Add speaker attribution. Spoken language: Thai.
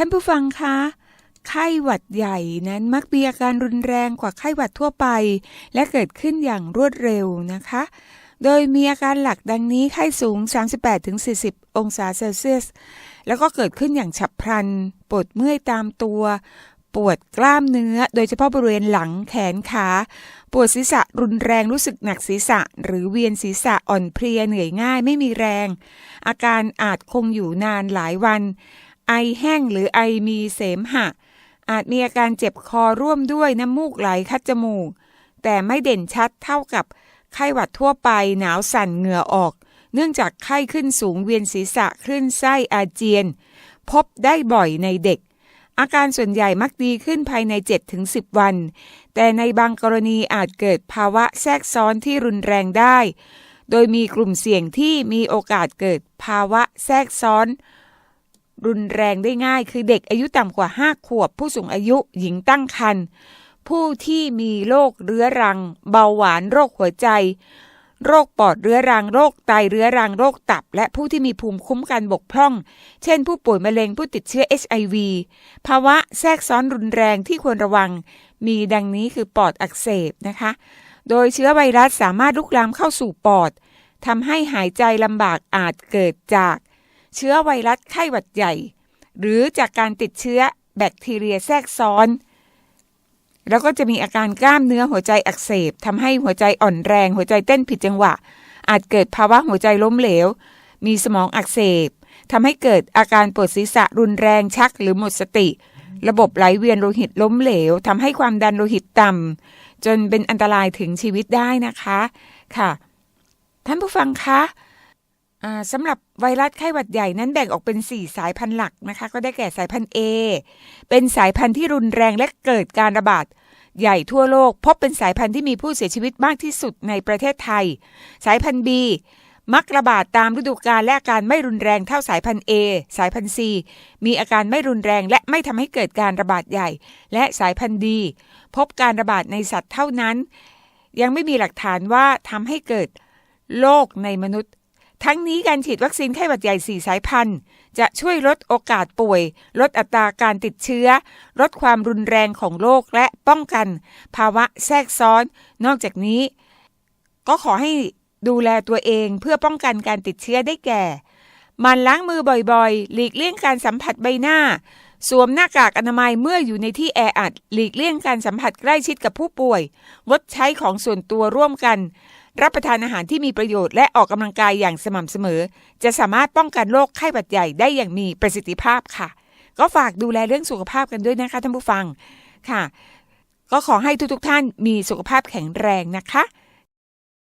Speaker 1: ท่านผู้ฟังคะ ไข้หวัดใหญ่นั้นมักมีอาการรุนแรงกว่าไข้หวัดทั่วไป และเกิดขึ้นอย่างรวดเร็วนะคะ โดยมีอาการหลักดังนี้ไข้สูง 38-40 องศาเซลเซียส แล้วก็เกิดขึ้นอย่างฉับพลัน ปวดเมื่อยตามตัว ปวดกล้ามเนื้อ โดยเฉพาะบริเวณหลังแขนขา ปวดศีรษะรุนแรงรู้สึกหนักศีรษะ หรือเวียนศีรษะอ่อนเพลียเหนื่อยง่ายไม่มีแรง อาการอาจคงอยู่นานหลายวัน ไอแห้งหรือไอมีเสมหะ อาจมีอาการเจ็บคอร่วมด้วยน้ำมูกไหลคัดจมูก แต่ไม่เด่นชัดเท่ากับไข้หวัดทั่วไปหนาวสั่นเหงื่อออก เนื่องจากไข้ขึ้นสูงเวียนศีรษะคลื่นไส้อาเจียน พบได้บ่อยในเด็ก อาการส่วนใหญ่มักดีขึ้นภายใน 7-10 วัน แต่ในบางกรณีอาจเกิดภาวะแทรกซ้อนที่รุนแรงได้ โดยมีกลุ่มเสี่ยงที่มีโอกาสเกิดภาวะแทรกซ้อน รุนแรงได้ง่าย คือเด็กอายุต่ำกว่า 5 ขวบ ผู้สูงอายุหญิงตั้งครรภ์ผู้ที่มีโรคเรื้อรัง เบาหวานโรคหัวใจ โรคปอดเรื้อรัง โรคไตเรื้อรังโรคตับ และผู้ที่มีภูมิคุ้มกันบกพร่อง เช่น ผู้ป่วยมะเร็งผู้ติดเชื้อ HIV ภาวะแทรกซ้อนรุนแรงที่ควรระวัง มีดังนี้คือปอดอักเสบนะคะ โดยเชื้อไวรัสสามารถลุกลามเข้าสู่ปอดทำให้หายใจลำบากอาจเกิดจาก เชื้อไวรัสไข้หวัดใหญ่ หรือจากการติดเชื้อแบคทีเรียแทรกซ้อน แล้วก็จะมีอาการกล้ามเนื้อหัวใจอักเสบทำให้หัวใจอ่อนแรง หัวใจเต้นผิดจังหวะ อาจเกิดภาวะหัวใจล้มเหลว มีสมองอักเสบทำให้เกิดอาการปวดศีรษะรุนแรงชักหรือหมดสติ ระบบไหลเวียนโลหิตล้มเหลวทำให้ความดันโลหิตต่ำจนเป็นอันตรายถึงชีวิตได้นะคะ ค่ะ ท่านผู้ฟังคะ สำหรับไวรัสไข้หวัดใหญ่นั้นแบ่งออกเป็น 4 สายพันธุ์หลักนะคะ ก็ได้แก่สายพันธุ์ A เป็นสายพันธุ์ที่รุนแรงและเกิดการระบาดใหญ่ทั่วโลก พบเป็นสายพันธุ์ที่มีผู้เสียชีวิตมากที่สุดในประเทศไทย สายพันธุ์ B มักระบาดตามฤดูกาลและอาการไม่รุนแรงเท่าสายพันธุ์ A สายพันธุ์ C มีอาการไม่รุนแรงและไม่ทำให้เกิดการระบาดใหญ่ และสายพันธุ์ D พบการระบาดในสัตว์เท่านั้น ยังไม่มีหลักฐานว่าทำให้เกิดโรคในมนุษย์ ทั้งนี้การฉีดวัคซีนไข้หวัดใหญ่ 4 สายพันธุ์ จะช่วยลดโอกาสป่วย ลดอัตราการติดเชื้อ ลดความรุนแรงของโรคและป้องกัน ภาวะแทรกซ้อน นอกจากนี้ ก็ขอให้ดูแลตัวเองเพื่อป้องกันการติดเชื้อได้แก่ มันล้างมือบ่อยๆ หลีกเลี่ยงการสัมผัสใบหน้า สวมหน้ากากอนามัยเมื่ออยู่ในที่แออัด หลีกเลี่ยงการสัมผัสใกล้ชิดกับผู้ป่วย งดใช้ของส่วนตัวร่วมกัน รับประทานอาหารที่มีประโยชน์และออกกำลังกายอย่างสม่ำเสมอ จะสามารถป้องกันโรคไข้หวัดใหญ่ได้อย่างมีประสิทธิภาพค่ะ ก็ฝากดูแลเรื่องสุขภาพกันด้วยนะคะท่านผู้ฟังค่ะ ก็ขอให้ทุกๆท่านมีสุขภาพแข็งแรงนะคะ